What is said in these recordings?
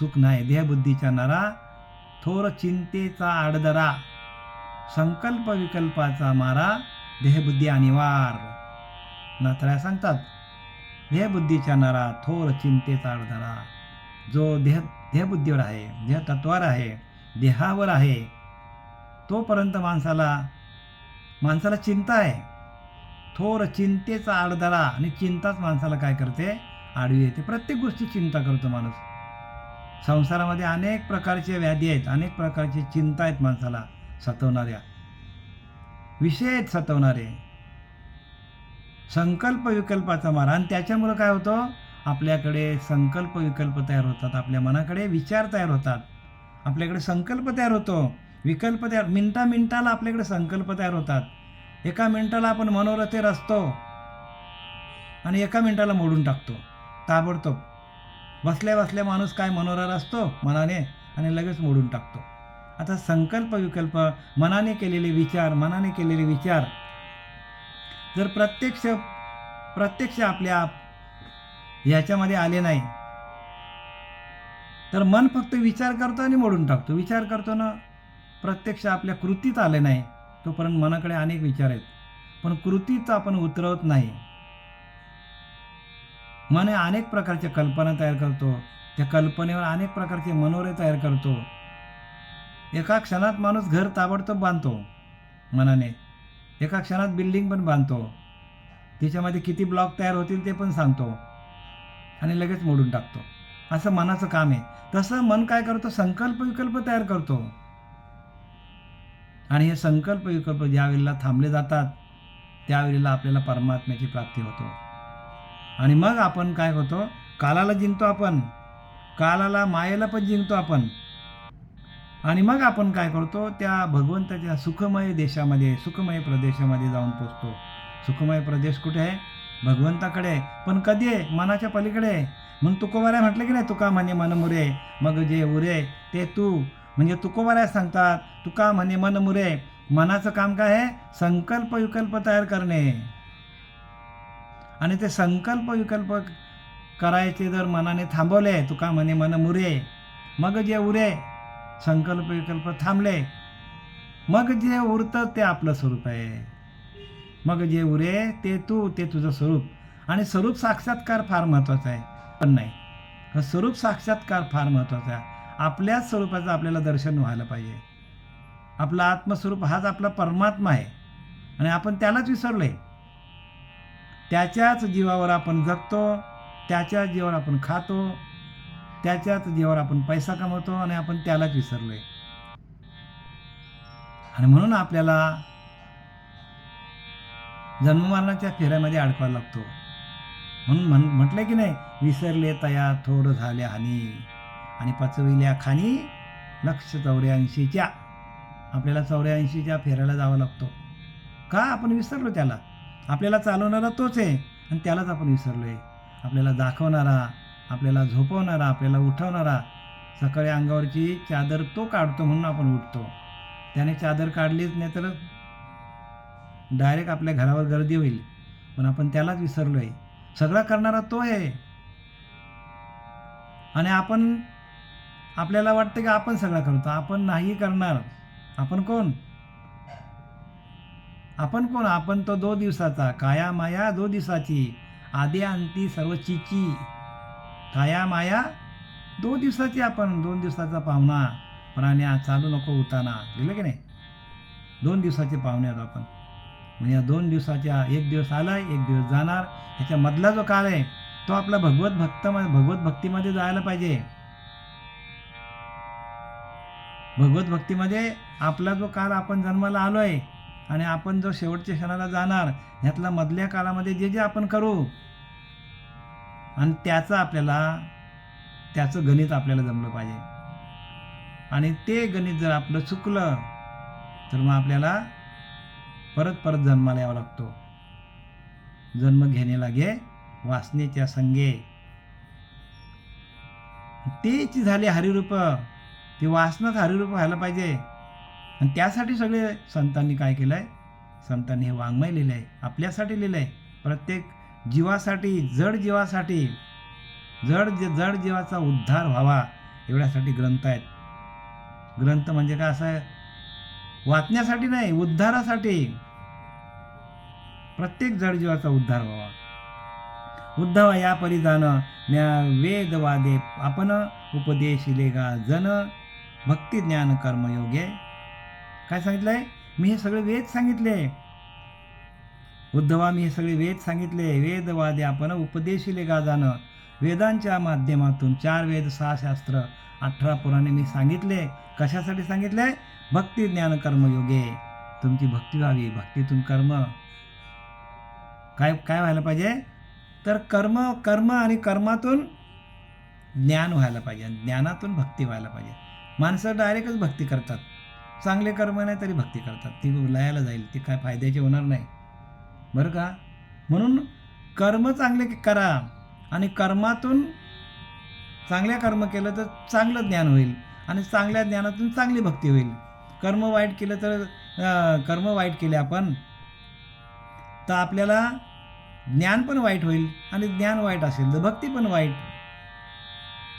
सुख नाही. देहबुद्धीच्या नरा थोर चिंतेचा आडदरा संकल्प विकल्पाचा मारा देहबुद्धी अनिवार. नाथराय सांगतात देहबुद्धीच्या नरा थोर चिंतेचा आडदरा. जो देह देहबुद्धीवर आहे देहतत्वावर आहे देहावर आहे तोपर्यंत माणसाला माणसाला चिंता आहे. थोर चिंतेचा आडदरा आणि चिंताच माणसाला काय करते? आडवी येते. प्रत्येक गोष्टी चिंता करतो माणूस. संसारामध्ये अनेक प्रकारचे व्याधी आहेत अनेक प्रकारची चिंता आहेत माणसाला सतवणाऱ्या. विषय आहेत सतवणारे. संकल्प विकल्पाचा मारा. आणि त्याच्यामुळं काय होतं? आपल्याकडे संकल्प विकल्प तयार होतात आपल्या मनाकडे विचार तयार होतात. आपल्याकडे संकल्प तयार होतो. विकल्प तयार मिनटा मिनटाला आपल्याकडे संकल्प तयार होतात. एका मिनटाला आपण मनोरथे रचतो आणि एका मिनटाला मोडून टाकतो. ताबडतोब. बसल्या बसल्या माणूस काय मनोरार असतो? मनाने आणि लगेच मोडून टाकतो. आता संकल्प विकल्प मनाने केलेले विचार मनाने केलेले विचार. जर प्रत्यक्ष प्रत्यक्ष आपल्या ह्याच्यामध्ये आले नाही तर मन फक्त विचार करतो आणि मोडून टाकतो. विचार करतो ना प्रत्यक्ष आपल्या कृतीत आले नाही तोपर्यंत मनाकडे अनेक विचार आहेत. पण कृतीत आपण उतरवत नाही. मन अनेक प्रकारच्या कल्पना तयार करतो. त्या कल्पनेवर अनेक प्रकारचे मनोरे तयार करतो. एका क्षणात माणूस घर ताबडतोब बांधतो. मनाने. एका क्षणात बिल्डिंग पण बांधतो. तिच्यामध्ये किती ब्लॉक तयार होतील ते पण सांगतो. आणि लगेच मोडून टाकतो. असं मनाचं काम आहे. तसं मन काय करतो? संकल्प विकल्प तयार करतो. आणि हे संकल्प विकल्प ज्या वेळेला थांबले जातात त्यावेळेला आपल्याला परमात्म्याची प्राप्ती होतो. आणि मग आपण काय होतो कालाला जिंकतो आपण. कालाला मायेला पण जिंकतो आपण. आणि मग आपण काय करतो? त्या भगवंताच्या सुखमय देशामध्ये सुखमय प्रदेशामध्ये जाऊन पोचतो. सुखमय प्रदेश कुठे आहे? भगवंताकडे पण कधी आहे? मनाच्या पलीकडे मग तुकोबाऱ्या म्हटलं की नाही तुका म्हणे मन मुरे मग जे उरे ते तू. म्हणजे तुकोबाऱ्या सांगतात तुका म्हणे मन मुरे मनाचं काम काय आहे? संकल्प विकल्प तयार करणे. आणि ते संकल्प विकल्प करायचे जर मनाने थांबवले तुका म्हणे मन मुरे मग जे उरे संकल्प विकल्प थांबले मग जे उरतं ते आपलं स्वरूप आहे. मग जे उरे ते तू ते तुझं स्वरूप. आणि स्वरूप साक्षात्कार फार महत्त्वाचा आहे. पण नाही. स्वरूप साक्षात्कार फार महत्त्वाचा आहे. आपल्याच स्वरूपाचं आपल्याला दर्शन व्हायला पाहिजे. आपला आत्मस्वरूप हाच आपला परमात्मा आहे. आणि आपण त्यालाच विसरलो आहे त्याच्याच जीवावर आपण जगतो त्याच्याच जीवावर आपण खातो त्याच्याच जीवावर आपण पैसा कमवतो आणि आपण त्यालाच विसरलो आहे आणि म्हणून आपल्याला जन्ममरणाच्या फेऱ्यामध्ये अडकवा लागतो. म्हणून म्हण म्हटलं की नाही विसरले तया थोड झाल्या हानी. आणि पचविल्या खानी लक्ष चौऱ्याऐंशीच्या. आपल्याला चौऱ्याऐंशीच्या फेऱ्याला जावं लागतो. का? आपण विसरलो त्याला. आपल्याला चालवणारा तोच आहे. आणि त्यालाच आपण विसरलो आहे आपल्याला दाखवणारा आपल्याला झोपवणारा आपल्याला उठवणारा सकाळी अंगावरची चादर तो काढतो म्हणून आपण उठतो. त्याने चादर काढलीच नाही तर डायरेक्ट आपल्या घरावर गर्दी होईल. पण आपण त्यालाच विसरलो आहे सगळा करणारा तो आहे. आणि आपण आपल्याला वाटतं की आपण सगळं करतो. आपण नाही करणार. आपण कोण? आपण कोण? आपण तो दो दिवसाचा. काया माया दो दिवसाची. आधी अंती सर्व चिची काया माया दो दिवसाची आपण. दोन दिवसाचा पाहुणा. प्राण्या चालू नको उताना. लिहिलं की नाही? दोन दिवसाचे पाहुणे आहोत आपण. म्हणजे या दोन दिवसाच्या एक दिवस आलाय एक दिवस जाणार. ह्याच्या मधला जो काळ आहे तो आपला भगवत भक्त भगवत भक्तीमध्ये जायला पाहिजे. भगवत भक्तीमध्ये आपला जो काळ आपण जन्माला आलो आहे आणि आपण जो शेवटच्या क्षणाला जाणार ह्यातला मधल्या काळामध्ये जे जे आपण करू आणि त्याचं आपल्याला त्याचं गणित आपल्याला जमलं पाहिजे. आणि ते गणित जर आपलं चुकलं तर मग आपल्याला परत परत जन्माला यावा लागतो. जन्म घेणे लागे वासनेच्या संगे. तेच झाले हरिरूप. ती वासनाच हरिरूप व्हायला पाहिजे. आणि त्यासाठी सगळे संतांनी काय केलं आहे संतांनी हे वाङ्मय लिहिलं आहे आपल्यासाठी लिहिलं आहे प्रत्येक जीवासाठी जड जीवासाठी जड जे जड जीवाचा उद्धार व्हावा एवढ्यासाठी ग्रंथ आहेत. ग्रंथ म्हणजे काय असं? वाचण्यासाठी नाही उद्धारासाठी. प्रत्येक जड जीवाचा उद्धार व्हावा. उद्धवा या परिधान न्या वेद वादे आपण उपदेशिले गा जन भक्ती ज्ञान कर्मयोगे काय सांगितलंय? मी हे सगळे वेद सांगितले. उद्धवा मी हे सगळे वेद सांगितले. वेदवादे आपण उपदेशिले गाजानं. वेदांच्या माध्यमातून चार वेद सहा शास्त्र अठरा पुराणे मी सांगितले. कशासाठी सांगितले? भक्ती ज्ञान कर्मयोगे तुमची भक्ती व्हावी. भक्तीतून कर्म. काय काय व्हायला पाहिजे? तर कर्म कर्म आणि कर्मातून ज्ञान व्हायला पाहिजे. ज्ञानातून भक्ती व्हायला पाहिजे. माणसं डायरेक्टच भक्ती करतात. चांगले कर्म नाही तरी भक्ती करतात. ती लयाला जाईल. ती काय फायद्याची होणार नाही. बरं का? म्हणून कर्म चांगले करा आणि कर्मातून चांगल्या कर्म केलं तर चांगलं ज्ञान होईल आणि चांगल्या ज्ञानातून चांगली भक्ती होईल. कर्म वाईट केलं तर कर्म वाईट केले आपण तर आपल्याला ज्ञान पण वाईट होईल आणि ज्ञान वाईट असेल तर भक्ती पण वाईट.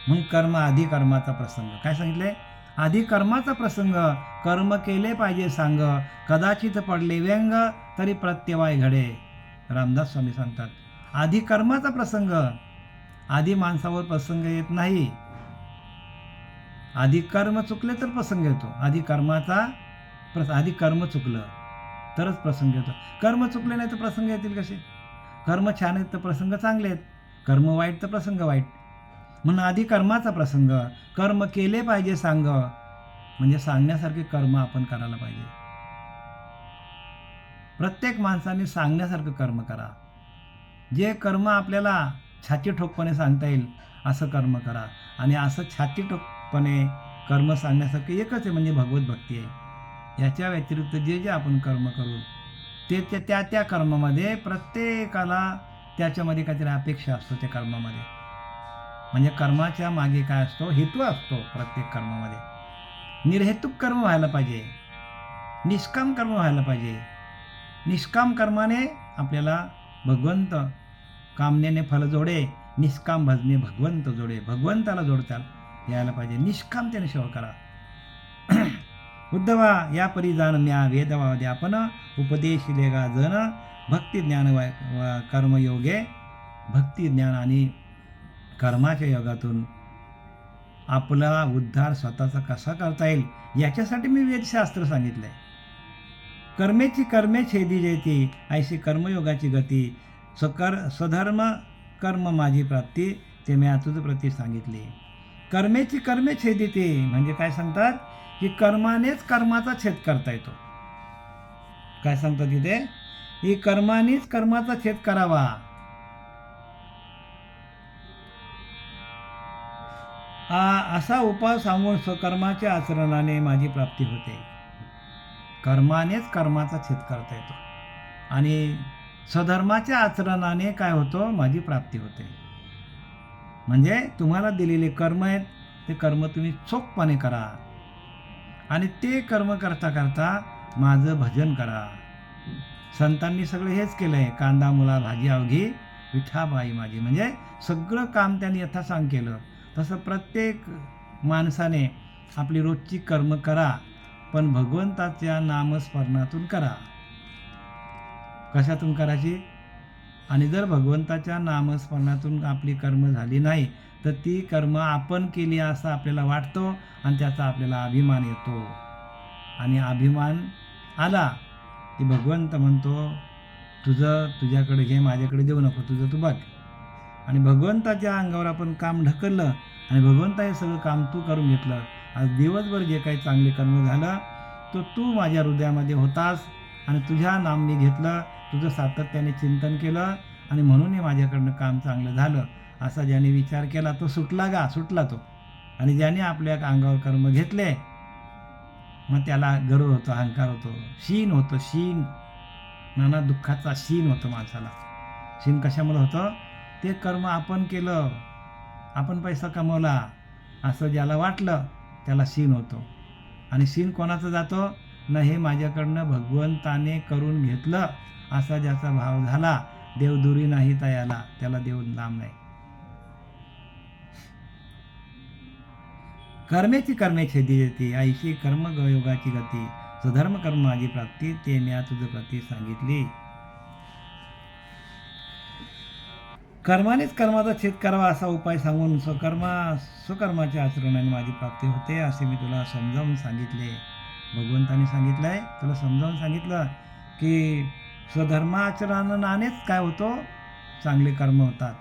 म्हणून कर्म आधी कर्माचा प्रसंग. काय सांगितले आधी कर्माचा प्रसंग कर्म केले पाहिजे सांग कदाचित पडले व्यंग तरी प्रत्यवाय घडे. रामदास स्वामी सांगतात आधी कर्माचा प्रसंग आधी माणसावर प्रसंग येत नाही. आधी कर्म चुकले तर प्रसंग येतो. आधी कर्माचा प्रस आधी कर्म चुकलं तरच प्रसंग येतो. कर्म चुकले नाही तर प्रसंग येतील कसे? कर्म छान आहेत तर प्रसंग चांगले आहेत. कर्म वाईट तर प्रसंग वाईट. म्हणून आधी कर्माचा प्रसंग. कर्म केले पाहिजे सांग. म्हणजे सांगण्यासारखे कर्म आपण करायला पाहिजे. प्रत्येक माणसाने सांगण्यासारखं कर्म करा. जे कर्म आपल्याला छाती ठोकपणे सांगता येईल असं कर्म करा. आणि असं छाती ठोकपणे कर्म सांगण्यासारखं एकच आहे म्हणजे भगवत भक्ती आहे. याच्या व्यतिरिक्त जे जे आपण कर्म करू ते त्या त्या त्या कर्मामध्ये प्रत्येकाला त्याच्यामध्ये काहीतरी अपेक्षा असतो त्या कर्मामध्ये. म्हणजे कर्माच्या मागे काय असतो? हेतू असतो प्रत्येक कर्मामध्ये. निर्हेतुक कर्म व्हायला पाहिजे. निष्काम कर्म व्हायला पाहिजे. निष्काम कर्माने आपल्याला भगवंत कामनेने फल जोडे निष्काम भजने भगवंत जोडे भगवंताला जोडता यायला पाहिजे. निष्कामतेने सेवा करा. उद्धवा या परिजान जाण म्या वेदवादे आपण उपदेश लेगा जन भक्ती ज्ञान वा कर्मयोगे भक्ती ज्ञान आणि कर्माच्या योगातून आपला उद्धार स्वतःचा कसा करता येईल याच्यासाठी मी वेदशास्त्र सांगितलं आहे कर्मेची कर्मे छेदी जयती ऐशी कर्मयोगाची गती स्वकर स्वधर्म कर्म माझी प्राप्ती ते मी आतुज प्रती सांगितली. कर्मेची कर्मे छेदी ते म्हणजे काय सांगतात? की कर्मानेच कर्माचा छेद करता येतो. काय सांगतात तिथे? ही कर्मानेच कर्माचा छेद करावा. हा असा उपाय सांगून स्वकर्माच्या आचरणाने माझी प्राप्ती होते. कर्मानेच कर्माचा छेद करता येतो. आणि स्वधर्माच्या आचरणाने काय होतो? माझी प्राप्ती होते. म्हणजे तुम्हाला दिलेले कर्म आहेत ते कर्म तुम्ही चोखपणे करा. आणि ते कर्म करता करता माझं भजन करा. संतांनी सगळं हेच केलं आहे कांदा मुला भाजी अवघी विठाबाई माझी. म्हणजे सगळं काम त्यांनी यथासांग केलं. तसं प्रत्येक माणसाने आपली रोजची कर्म करा पण भगवंताच्या नामस्मरणातून करा. कशातून करायची? आणि जर भगवंताच्या नामस्मरणातून आपली कर्म झाली नाही तर ती कर्म आपण केली असं आपल्याला वाटतो आणि त्याचा आपल्याला अभिमान येतो. आणि अभिमान आला की भगवंत म्हणतो तुझं तुझ्याकडे घे माझ्याकडे देऊ नको तुझं तू बघ. आणि भगवंताच्या अंगावर आपण काम ढकललं आणि भगवंता हे सगळं काम तू करून घेतलं. आज दिवसभर जे काही चांगले कर्म झालं तो तू माझ्या हृदयामध्ये होतास आणि तुझ्या नाम मी घेतलं तुझं सातत्याने चिंतन केलं आणि म्हणून हे माझ्याकडनं काम चांगलं झालं. असा ज्याने विचार केला तो सुटला गा सुटला तो. आणि ज्याने आपल्या अंगावर कर्म घेतले मग त्याला गर्व होतो अहंकार होतो. शीन होतो शीन नाना दुःखाचा शीन होतो माणसाला. शीन कशामुळे होतं? ते कर्म आपण केलं आपण पैसा कमवला असं ज्याला वाटलं त्याला शीन होतो. आणि शीन कोणाचं जातो? न हे माझ्याकडनं भगवंताने करून घेतलं असा ज्याचा भाव झाला देवदुरी नाही तयाला त्याला देव नाम नाही. कर्मेची कर्मे छेदी येते ऐशी कर्म योगाची गती. सधर्म कर्म माझी प्राप्ती ते म्या तुझं प्रती सांगितली. कर्मानेच कर्माचा छेद करावा असा उपाय सांगून स्वकर्मा स्वकर्माच्या आचरणाने माझी प्राप्ती होते असे मी तुला समजावून सांगितले. भगवंताने सांगितलं आहे तुला समजावून सांगितलं की स्वधर्माचरणानेच काय होतो? चांगले कर्म होतात.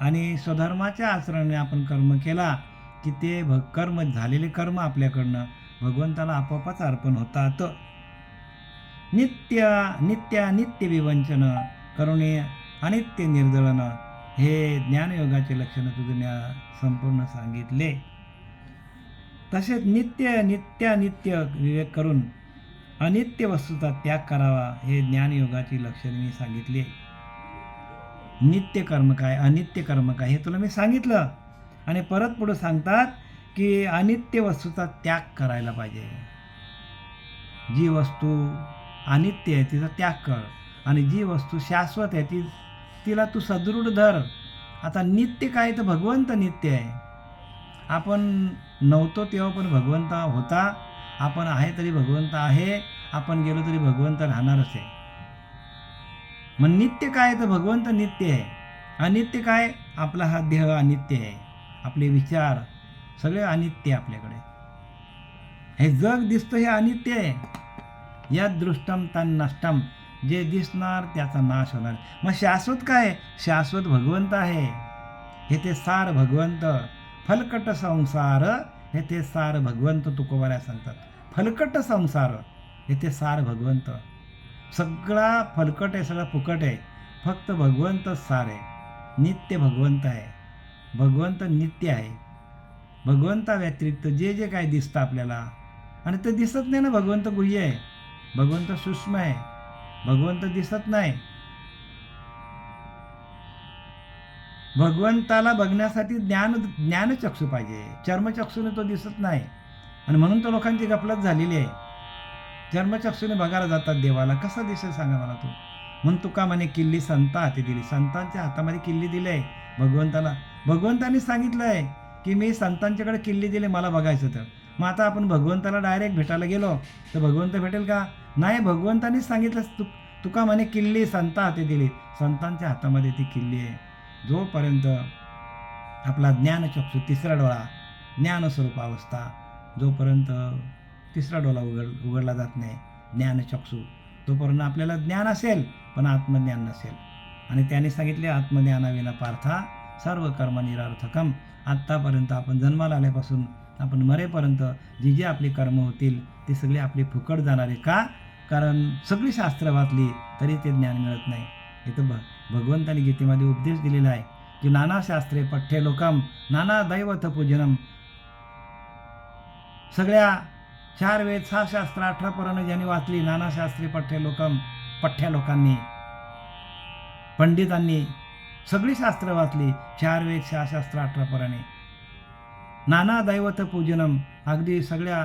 आणि स्वधर्माच्या आचरणाने आपण कर्म केला की ते भ कर्म झालेले कर्म आपल्याकडनं भगवंताला आपोआपच अर्पण होतात. नित्य नित्य नित्य विवंचन करुणे अनित्य निर्दळन हे ज्ञानयोगाचे लक्षणं तुझ्या संपूर्ण सांगितले. तसेच नित्य नित्य नित्य विवेक करून अनित्य वस्तूचा त्याग करावा हे ज्ञानयोगाची लक्षणे मी सांगितली. नित्य कर्म काय? अनित्य कर्म काय? हे तुला मी सांगितलं. आणि परत पुढं सांगतात की अनित्य वस्तूचा त्याग करायला पाहिजे. जी वस्तू अनित्य आहे तिचा त्याग कर. आणि जी वस्तू शाश्वत आहे ती तिला तू सदृढ धर. आता नित्य काय तर भगवंत नित्य आहे. आपण नव्हतो तेव्हा पण भगवंत होता. आपण आहे तरी भगवंत आहे. आपण गेलो तरी भगवंत राहणारच आहे. मग नित्य काय तर भगवंत नित्य आहे. अनित्य काय? आपला हा देह अनित्य आहे. आपले विचार सगळे अनित्य आपल्याकडे. हे जग दिसतं हे अनित्य आहे. या दृष्टम तन नष्टम जे दिसणार त्याचा नाश होणार. मग शाश्वत काय? शाश्वत भगवंत आहे. हे ते सार भगवंत. फलकट संसार हे ते सार भगवंत तुकोबाऱ्या सांगतात. फलकट संसार हे ते सार भगवंत. सगळा फलकट आहे सगळा फुकट आहे. फक्त भगवंतच सार आहे. नित्य भगवंत आहे. भगवंत नित्य आहे. भगवंता व्यतिरिक्त जे जे काय दिसतं आपल्याला आणि ते दिसत नाही ना भगवंत गुह्य आहे. भगवंत सूक्ष्म आहे. भगवंत दिसत नाही. भगवंताला बघण्यासाठी ज्ञान ज्ञानचक्षू पाहिजे. चर्मचक्षूने तो दिसत नाही. आणि म्हणून तो लोकांची गफलत झालेली आहे. चर्मचक्षूने बघायला जातात देवाला कसं दिसेल सांगा मला तू? म्हणून तुका म्हणे किल्ली संता हाती दिली. संतांच्या हातामध्ये किल्ली दिली आहे भगवंताला. भगवंताने सांगितलं आहे की मी संतांच्याकडे किल्ली दिली मला बघायचं तर मग आता आपण भगवंताला डायरेक्ट भेटायला गेलो तर भगवंत भेटेल का? नाही भगवंताने सांगितलं तु तुका म्हणे किल्ली संता हाती दिली. संतांच्या हातामध्ये ती किल्ली आहे. जोपर्यंत आपला ज्ञानचक्षू तिसरा डोळा ज्ञानस्वरूप अवस्था जोपर्यंत तिसरा डोळा उघड उघडला जात नाही ज्ञानचक्षू तोपर्यंत आपल्याला ज्ञान असेल पण आत्मज्ञान नसेल. आणि त्याने सांगितले आत्मज्ञानाविना पार्था सर्व कर्म निरार्थकम. आत्तापर्यंत आपण जन्माला आल्यापासून आपण मरेपर्यंत जी जी आपली कर्म होतील ती सगळी आपली फुकट जाणारे का? कारण सगळी शास्त्र वाचली तरी ते ज्ञान मिळत नाही. इथं भ भगवंताने गीतेमध्ये उपदेश दिलेला आहे की नाना शास्त्रे पठ्ठे लोकम नाना दैवत पूजनम सगळ्या चार वेद सहा शास्त्र अठरा पुराणं ज्यांनी वाचली नाना शास्त्री पठ्ठे लोकम पठ्ठ्या लोकांनी पंडितांनी सगळी शास्त्र वाचली चार वेद सहा शास्त्र अठरा पुराणे. नाना दैवत पूजनम अगदी सगळ्या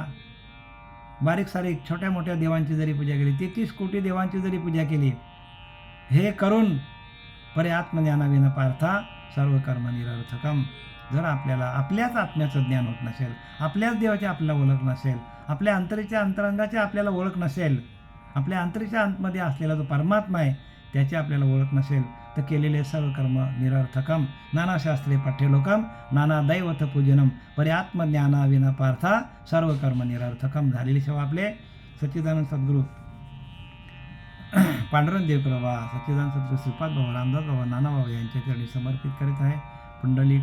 बारीक सारीक छोट्या मोठ्या देवांची जरी पूजा केली तेहतीस कोटी देवांची जरी पूजा केली हे करून परे आत्मज्ञानाविना पार्था सर्व कर्म निरर्थकम. जर आपल्याला आपल्याच आत्म्याचं ज्ञान होत नसेल आपल्याच देवाची आपल्याला ओळख नसेल आपल्या अंतरीच्या अंतरंगाची आपल्याला ओळख नसेल आपल्या अंतरीच्या आतमध्ये असलेला जो परमात्मा आहे त्याची आपल्याला ओळख नसेल तर केलेले सर्व कर्म निरर्थकम. नाना शास्त्रे पठ्यलोकम नाना दैवत पूजनम. परे आत्मज्ञानाविना पार्था सर्व कर्म निरर्थकम झालेले शेव आपले. सच्चिदानंद सद्गुरू. पांडुरंग देवप्रभा सच्चिदानंद सद्गुरू श्रीपाद बाबा रामदास बाबा नाना बाबा यांच्या चरणी समर्पित करीत आहे. पुंडलिक